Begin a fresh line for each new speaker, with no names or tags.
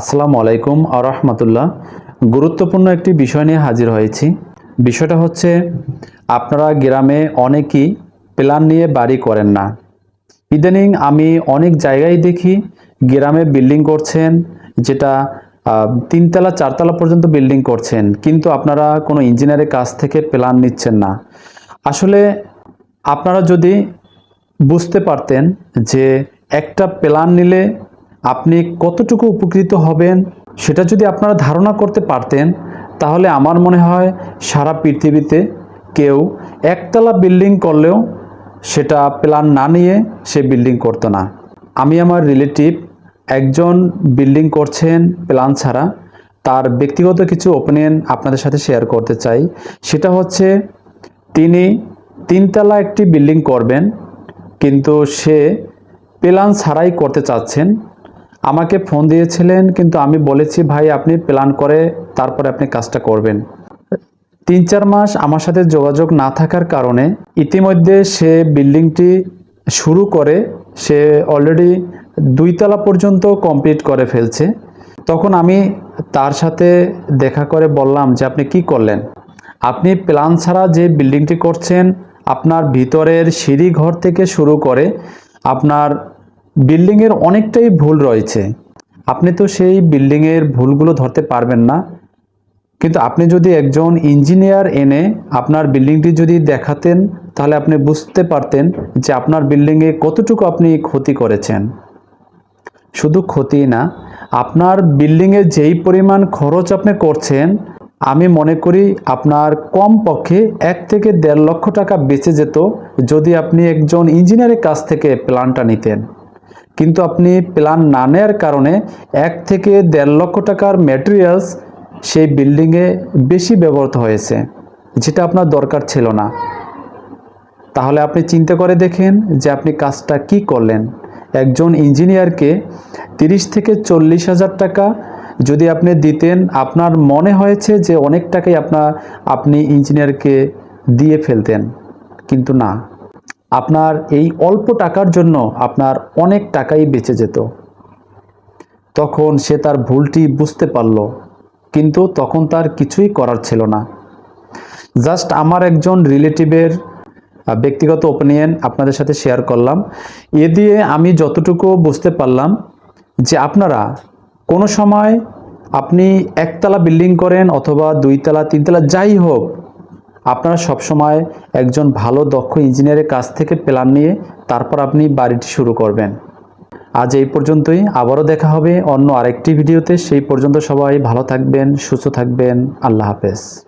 আসসালামু আলাইকুম আ রহমতুল্লাহ। গুরুত্বপূর্ণ একটি বিষয় নিয়ে হাজির হয়েছি। বিষয়টা হচ্ছে, আপনারা গ্রামে অনেকেই প্ল্যান নিয়ে বাড়ি করেন না। ইদানিং আমি অনেক জায়গায় দেখি গ্রামে বিল্ডিং করছেন, যেটা তিনতলা, চারতলা পর্যন্ত বিল্ডিং করছেন, কিন্তু আপনারা কোনো ইঞ্জিনিয়ারের কাছ থেকে প্ল্যান নিচ্ছেন না। আসলে আপনারা যদি বুঝতে পারতেন যে একটা প্ল্যান নিলে আপনি কতটুকু উপকৃত হবেন সেটা যদি আপনারা ধারণা করতে পারতেন, তাহলে আমার মনে হয় সারা পৃথিবীতে কেউ একতলা বিল্ডিং করলেও সেটা প্ল্যান না নিয়ে সে বিল্ডিং করতো না। আমি আমার রিলেটিভ একজন বিল্ডিং করছেন প্ল্যান ছাড়া। তার ব্যক্তিগত কিছু ওপিনিয়ন আপনাদের সাথে শেয়ার করতে চাই। সেটা হচ্ছে, তিনি তিনতলা একটি বিল্ডিং করবেন, কিন্তু সে প্ল্যান ছাড়াই করতে চাচ্ছেন। আমাকে ফোন দিয়েছিলেন, কিন্তু আমি বলেছি, ভাই, আপনি প্ল্যান করে তারপরে আপনি কাজটা করবেন। তিন চার মাস আমার সাথে যোগাযোগ না থাকার কারণে ইতিমধ্যে সে বিল্ডিংটি শুরু করে সে অলরেডি দুইতলা পর্যন্ত কমপ্লিট করে ফেলছে। তখন আমি তার সাথে দেখা করে বললাম যে, আপনি কি করলেন? আপনি প্ল্যান ছাড়া যে বিল্ডিংটি করছেন, আপনার ভিতরের সিঁড়ি ঘর থেকে শুরু করে আপনার বিল্ডিংয়ের অনেকটাই ভুল রয়েছে। আপনি তো সেই বিল্ডিংয়ের ভুলগুলো ধরতে পারবেন না। কিন্তু আপনি যদি একজন ইঞ্জিনিয়ার এনে আপনার বিল্ডিংটি যদি দেখাতেন, তাহলে আপনি বুঝতে পারতেন যে আপনার বিল্ডিংয়ে কতটুকু আপনি ক্ষতি করেছেন। শুধু ক্ষতি না, আপনার বিল্ডিংয়ে যেই পরিমাণ খরচ আপনি করছেন, আমি মনে করি আপনার কম পক্ষে এক থেকে দেড় লক্ষ টাকা বেঁচে যেত যদি আপনি একজন ইঞ্জিনিয়ারের কাছ থেকে প্ল্যানটা নিতেন। কিন্তু আপনি প্ল্যান না নেওয়ার কারণে এক থেকে দেড় লক্ষ টাকার ম্যাটেরিয়ালস সেই বিল্ডিংয়ে বেশি ব্যবহৃত হয়েছে, যেটা আপনার দরকার ছিল না। তাহলে আপনি চিন্তা করে দেখেন যে আপনি কাজটা কি করলেন। একজন ইঞ্জিনিয়ারকে তিরিশ থেকে চল্লিশ হাজার টাকা যদি আপনি দিতেন, আপনার মনে হয়েছে যে অনেক টাকাই আপনার, আপনি ইঞ্জিনিয়ারকে দিয়ে ফেলতেন। কিন্তু না। আপনার এই অল্প টাকার জন্য আপনার অনেক টাকাই বেঁচে যেত। তখন সে তার ভুলটি বুঝতে পারল, কিন্তু তখন তার কিছুই করার ছিল না। জাস্ট আমার একজন রিলেটিভের ব্যক্তিগত ওপিনিয়ন আপনাদের সাথে শেয়ার করলাম। এ দিয়ে আমি যতটুকু বুঝতে পারলাম যে আপনারা কোনো সময় আপনি একতলা বিল্ডিং করেন অথবা দুইতলা, তিনতলা, যাই হোক আপনারা সবসময় একজন ভালো, দক্ষ ইঞ্জিনিয়ারের কাছ থেকে প্ল্যান নিয়ে তারপর আপনি বাড়িটি শুরু করবেন। আজ এই পর্যন্তই, আবারও দেখা হবে অন্য আরেকটি ভিডিওতে। সেই পর্যন্ত সবাই ভালো থাকবেন, সুস্থ থাকবেন। আল্লাহ হাফেজ।